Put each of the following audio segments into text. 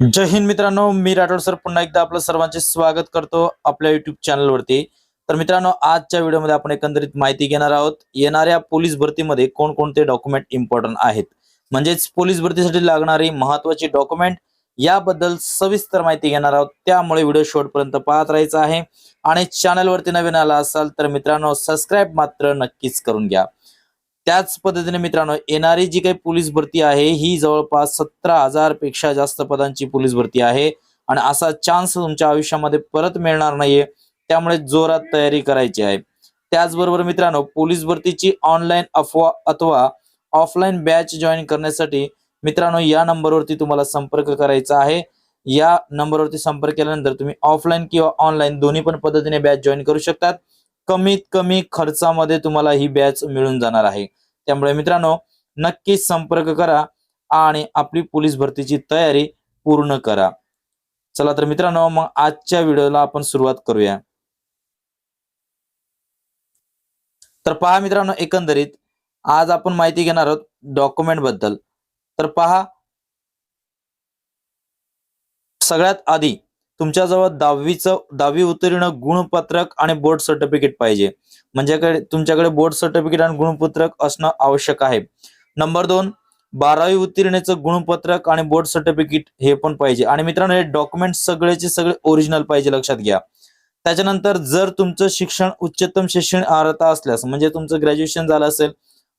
जय हिंद मित्रांनो मी राठोड सर पुन्हा एकदा आपलं सर्वांचे स्वागत करतो आपल्या युट्यूब चॅनलवरती तर मित्रांनो आजच्या व्हिडिओमध्ये आपण एकंदरीत माहिती घेणार आहोत येणाऱ्या पोलीस भरतीमध्ये कोणकोणते डॉक्युमेंट इम्पॉर्टंट आहेत? म्हणजेच पोलीस भरतीसाठी लागणारी महत्वाची डॉक्युमेंट याबद्दल सविस्तर माहिती घेणार आहोत. त्यामुळे व्हिडिओ शेवटपर्यंत पाहत राहायचा आहे. आणि चॅनलवरती नवीन आला असाल तर मित्रांनो सबस्क्राईब मात्र नक्कीच करून घ्या. त्याच पद्धतीने मित्रांनो येणारी जी काही पोलीस भरती आहे ही जवळपास सतरा हजारपेक्षा जास्त पदांची पोलीस भरती आहे. आणि असा चान्स तुमच्या आयुष्यामध्ये परत मिळणार नाहीये. त्यामुळे जोरात तयारी करायची आहे. त्याचबरोबर मित्रांनो पोलीस भरतीची ऑनलाईन अफवा अथवा ऑफलाईन बॅच जॉईन करण्यासाठी मित्रांनो या नंबरवरती तुम्हाला संपर्क करायचा आहे. या नंबरवरती संपर्क केल्यानंतर तुम्ही ऑफलाईन किंवा ऑनलाईन दोन्ही पण पद्धतीने बॅच जॉईन करू शकतात. कमीत कमी खर्चामध्ये तुम्हाला ही बॅच मिळून जाणार आहे. त्यामुळे मित्रांनो नक्कीच संपर्क करा आणि आपली पोलीस भरतीची तयारी पूर्ण करा. चला तर मित्रांनो मग आजच्या व्हिडिओला आपण सुरुवात करूया. तर पहा मित्रांनो एकंदरीत आज आपण माहिती घेणार आहोत डॉक्युमेंटबद्दल. तर पहा सगळ्यात आधी तुमच्याजवळ दहावीचं दहावी उत्तीर्ण गुणपत्रक आणि बोर्ड सर्टिफिकेट पाहिजे. म्हणजे तुमच्याकडे बोर्ड सर्टिफिकेट आणि गुणपत्रक असणं आवश्यक आहे. नंबर दोन बारावी उत्तीर्णेचं गुणपत्रक आणि बोर्ड सर्टिफिकेट हे पण पाहिजे. आणि मित्रांनो हे डॉक्युमेंट सगळेचे सगळे ओरिजिनल पाहिजे लक्षात घ्या. त्याच्यानंतर जर तुमचं शिक्षण उच्चतम शिक्षण अर्हता असल्यास म्हणजे तुमचं ग्रॅज्युएशन झालं असेल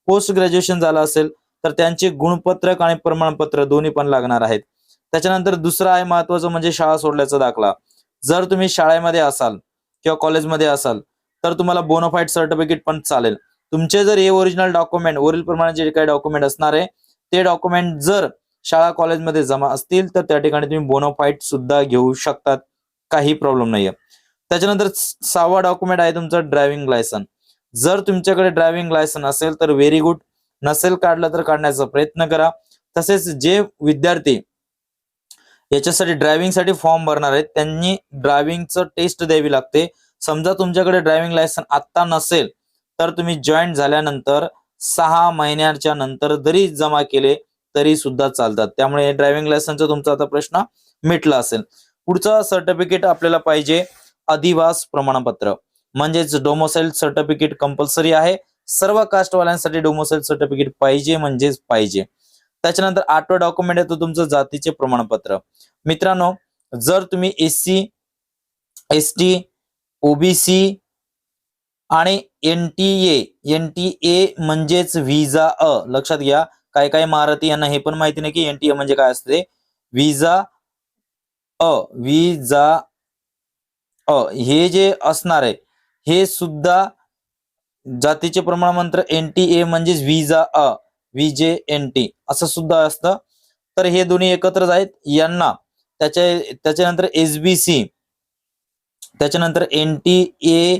पोस्ट ग्रॅज्युएशन झालं असेल तर त्यांचे गुणपत्रक आणि प्रमाणपत्र दोन्ही पण लागणार आहेत. त्याच्यानंतर दुसरं आहे महत्वाचं म्हणजे शाळा सोडल्याचा दाखला. जर तुम्ही शाळेमध्ये असाल किंवा कॉलेजमध्ये असाल तर तुम्हाला बोनोफाईड सर्टिफिकेट पण चालेल. तुमचे जर हे ओरिजिनल डॉक्युमेंट वरील प्रमाणे जे काही डॉक्युमेंट असणार आहे ते डॉक्युमेंट जर शाळा कॉलेजमध्ये जमा असतील तर त्या ठिकाणी तुम्ही बोनोफाईट सुद्धा घेऊ शकतात. काही प्रॉब्लेम नाहीये. त्याच्यानंतर सहावा डॉक्युमेंट आहे तुमचं ड्रायव्हिंग लायसन जर तुमच्याकडे ड्रायव्हिंग लायसन असेल तर व्हेरी गुड नसेल काढलं तर काढण्याचा प्रयत्न करा. तसेच जे विद्यार्थी याच्यासाठी ड्रायव्हिंगसाठी फॉर्म भरणार आहेत. त्यांनी ड्रायव्हिंगचं टेस्ट द्यावी लागते. समजा तुमच्याकडे ड्रायव्हिंग लायसन आत्ता नसेल तर तुम्ही जॉईंट झाल्यानंतर सहा महिन्याच्या नंतर जरी जमा केले तरी सुद्धा चालतात. त्यामुळे ड्रायव्हिंग लायसनचा तुमचा आता प्रश्न मिटला असेल. पुढचा सर्टिफिकेट आपल्याला पाहिजे अधिवास प्रमाणपत्र. म्हणजेच डोमोसेल सर्टिफिकेट कंपल्सरी आहे. सर्व कास्टवाल्यांसाठी डोमोसेल सर्टिफिकेट पाहिजे म्हणजेच पाहिजे. त्याच्यानंतर आठवं डॉक्युमेंट येतो तुमचं जातीचे प्रमाणपत्र. मित्रांनो जर तुम्ही S C S T OBC आणि N T A N T A म्हणजेच व्हिजा अ लक्षात घ्या काय काय महारथी यांना हे पण माहिती नाही की एन टी ए म्हणजे काय असते व्हिजा अ व्हिजा अ हे जे असणार आहे हे सुद्धा जातीचे प्रमाणपत्र एन टी ए म्हणजेच व्हिजा अ जे एन टी असं सुद्धा असतं. तर हे दोन्ही एकत्रच आहेत. यांना त्याच्या त्याच्यानंतर एस बी सी त्याच्यानंतर N T A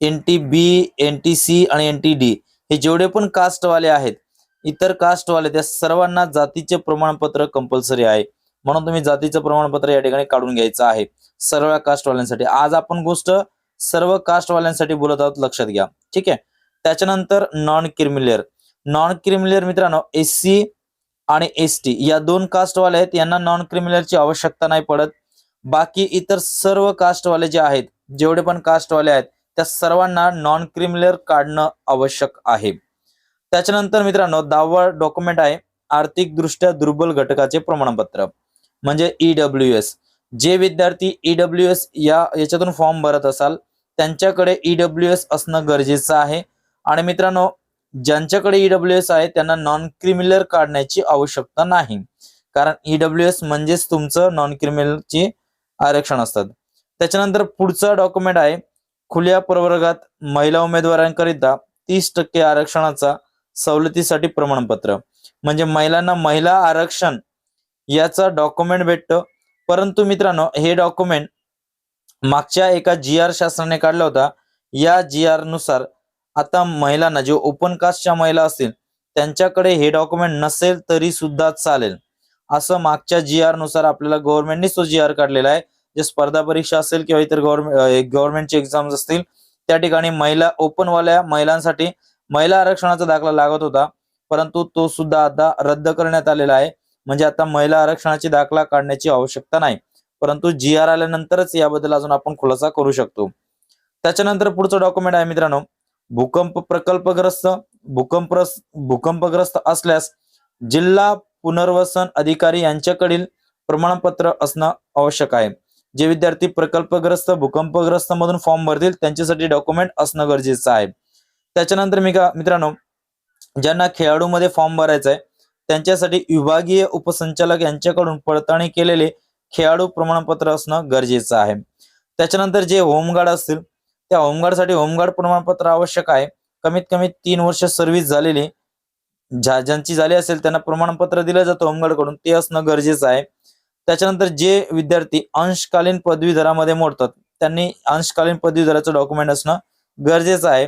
N T B N T C आणि एन टी डी. हे जेवढे पण कास्टवाले आहेत इतर कास्टवाले त्या सर्वांना जातीचे प्रमाणपत्र कंपल्सरी आहे. म्हणून तुम्ही जातीचं प्रमाणपत्र या ठिकाणी काढून घ्यायचं आहे. सर्व कास्टवाल्यांसाठी. आज आपण गोष्ट सर्व कास्टवाल्यांसाठी बोलत आहोत लक्षात घ्या. ठीक आहे? त्याच्यानंतर non creamy layer non creamy layer मित्रांनो एस सी आणि एस टी या दोन कास्टवाले आहेत. यांना नॉन क्रिमिलियरची आवश्यकता नाही पडत. बाकी इतर सर्व कास्टवाले जे आहेत जेवढे पण कास्टवाले आहेत त्या सर्वांना नॉन क्रिमिलियर काढणं आवश्यक आहे. त्याच्यानंतर मित्रांनो दहावा डॉक्युमेंट आहे आर्थिकदृष्ट्या दुर्बल घटकाचे प्रमाणपत्र म्हणजे ईडब्ल्यू एस जे विद्यार्थी ईडब्ल्यू एस या याच्यातून फॉर्म भरत असाल त्यांच्याकडे ईडब्ल्यू एस असणं गरजेचं आहे. आणि मित्रांनो ज्यांच्याकडे ईडब्ल्यू एस आहे त्यांना नॉन क्रिमिनल काढण्याची आवश्यकता नाही. कारण ईडब्ल्यू एस म्हणजेच तुमचं नॉन क्रिमिनलचे आरक्षण असतात. त्याच्यानंतर पुढचा डॉक्युमेंट आहे खुल्या प्रवर्गात महिला उमेदवारांकरिता तीस टक्के आरक्षणाचा सवलतीसाठी प्रमाणपत्र. म्हणजे महिलांना महिला आरक्षण याचा डॉक्युमेंट भेटतं. परंतु मित्रांनो हे डॉक्युमेंट मागच्या एका जी आर शासनाने काढला होता. या जी आरनुसार आता महिलांना जे ओपन कास्टच्या महिला असतील त्यांच्याकडे हे डॉक्युमेंट नसेल तरी सुद्धा चालेल. असं मागच्या जी आरनुसार आपल्याला गव्हर्नमेंटनेच तो जी आर काढलेला आहे. जे स्पर्धा परीक्षा असेल किंवा इतर गव्हर्नमेंट गव्हर्नमेंटची एक्झाम्स असतील त्या ठिकाणी महिला ओपन वाल्या महिलांसाठी महिला आरक्षणाचा दाखला लागत होता. परंतु तो सुद्धा आता रद्द करण्यात आलेला आहे. म्हणजे आता महिला आरक्षणाची दाखला काढण्याची आवश्यकता नाही. परंतु जी आर आल्यानंतरच याबद्दल अजून आपण खुलासा करू शकतो. त्याच्यानंतर पुढचं डॉक्युमेंट आहे मित्रांनो. भूकंप प्रकल्पग्रस्त भूकंप भूकंपग्रस्त असल्यास जिल्हा पुनर्वसन अधिकारी यांच्याकडील प्रमाणपत्र असणं आवश्यक आहे. जे विद्यार्थी प्रकल्पग्रस्त भूकंपग्रस्त मधून फॉर्म भरतील त्यांच्यासाठी डॉक्युमेंट असणं गरजेचं आहे. त्याच्यानंतर मी का मित्रांनो ज्यांना खेळाडूमध्ये फॉर्म भरायचा आहे त्यांच्यासाठी विभागीय उपसंचालक यांच्याकडून पडताळणी केलेले खेळाडू प्रमाणपत्र असणं गरजेचं आहे. त्याच्यानंतर जे होमगार्ड असतील त्या होमगार्डसाठी होमगार्ड प्रमाणपत्र आवश्यक आहे. कमीत कमी तीन वर्ष सर्व्हिस झालेली. ज्या ज्यांची झाली असेल त्यांना प्रमाणपत्र दिलं जातं होमगार्डकडून ते असणं गरजेचं आहे. त्याच्यानंतर जे विद्यार्थी अंशकालीन पदवीधरामध्ये मोडतात त्यांनी अंशकालीन पदवीधराचं डॉक्युमेंट असणं गरजेचं आहे.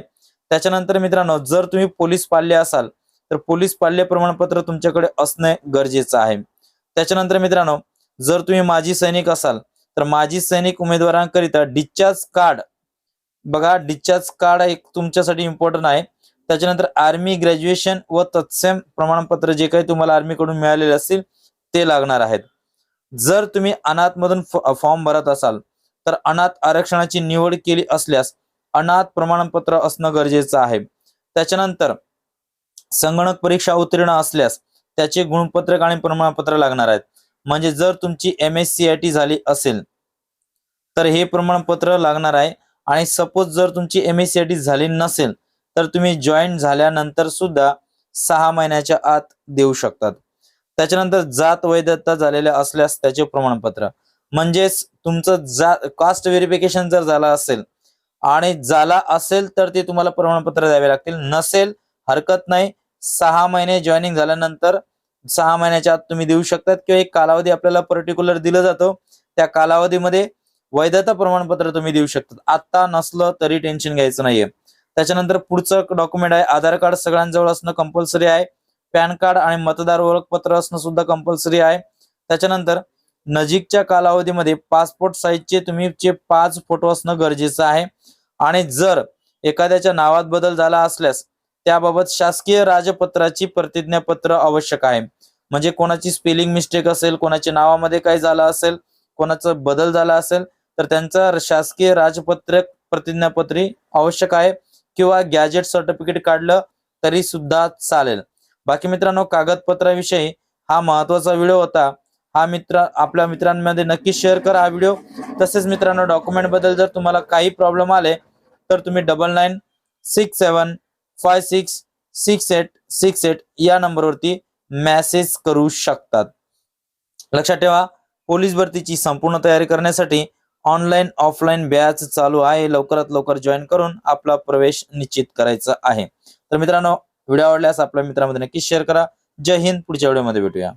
त्याच्यानंतर मित्रांनो जर तुम्ही पोलीस पाल्य असाल तर पोलीस पाल्य प्रमाणपत्र तुमच्याकडे असणे गरजेचं आहे. त्याच्यानंतर मित्रांनो जर तुम्ही माजी सैनिक असाल तर माजी सैनिक उमेदवारांकरिता डिस्चार्ज कार्ड बघा डिस्चार्ज कार्ड एक तुमच्यासाठी इम्पॉर्टंट आहे. त्याच्यानंतर आर्मी ग्रॅज्युएशन व तत्सम प्रमाणपत्र जे काही तुम्हाला आर्मीकडून मिळालेले असतील ते लागणार आहेत. जर तुम्ही अनाथ मधून फॉर्म भरत असाल तर अनाथ आरक्षणाची निवड केली असल्यास अनाथ प्रमाणपत्र असणं गरजेचं आहे. त्याच्यानंतर संगणक परीक्षा उत्तीर्ण असल्यास त्याचे गुणपत्रक आणि प्रमाणपत्र लागणार आहेत. म्हणजे जर तुमची M S C I T झाली असेल तर हे प्रमाणपत्र लागणार आहे. आणि सपोज जर तुमची M S C I T झाली नसेल तर तुम्ही जॉईन झाल्यानंतर सुद्धा सहा महिन्याच्या आत देऊ शकतात. त्याच्यानंतर जात वैधता झालेल्या असल्यास त्याचे प्रमाणपत्र. म्हणजेच तुमचं जा कास्ट व्हेरिफिकेशन जर झालं असेल आणि झाला असेल तर ते तुम्हाला प्रमाणपत्र द्यावे लागतील. नसेल हरकत नाही. सहा महिने जॉईनिंग झाल्यानंतर सहा महिन्याच्या आत तुम्ही देऊ शकतात किंवा एक कालावधी आपल्याला पर्टिक्युलर दिलं जातो. त्या कालावधीमध्ये वैधता प्रमाणपत्र तुम्ही देऊ शकता आता नसलं तरी टेन्शन घ्यायचं नाहीये. त्याच्यानंतर पुढचं डॉक्युमेंट आहे. आधार कार्ड सगळ्यांजवळ असणं कंपल्सरी आहे. पॅन कार्ड आणि मतदार ओळखपत्र असणं सुद्धा कंपल्सरी आहे. त्याच्यानंतर नजीकच्या कालावधीमध्ये पासपोर्ट साईजचे तुम्ही चे पाच फोटो असणं गरजेचं आहे. आणि जर एखाद्याच्या नावात बदल झाला असल्यास त्याबाबत शासकीय राजपत्राची प्रतिज्ञापत्र आवश्यक आहे. म्हणजे कोणाची स्पेलिंग मिस्टेक असेल कोणाच्या नावामध्ये काही झालं असेल कोणाचं बदल झाला असेल तर त्यांचा शासकीय राजपत्रक प्रतिज्ञापत्री आवश्यक आहे किंवा गॅजेट सर्टिफिकेट काढलं तरी सुद्धा चालेल. बाकी मित्रांनो कागदपत्राविषयी हा महत्त्वाचा व्हिडिओ होता. हा मित्र आपल्या मित्रांमध्ये नक्की शेअर करा हा व्हिडिओ. तसेच मित्रांनो डॉक्युमेंटबद्दल जर तुम्हाला काही प्रॉब्लेम आले तर तुम्ही double nine six seven five six six eight six eight या नंबरवरती मेसेज करू शकतात. लक्षात ठेवा पोलीस भरतीची संपूर्ण तयारी करण्यासाठी ऑनलाईन ऑफलाईन बॅच चालू आहे. लवकरात लवकर जॉईन करून आपला प्रवेश निश्चित करायचा आहे. तर मित्रांनो व्हिडिओ आवडल्यास आपल्या मित्रांमध्ये नक्की शेअर करा. जय हिंद. पुढच्या व्हिडिओमध्ये भेटूया.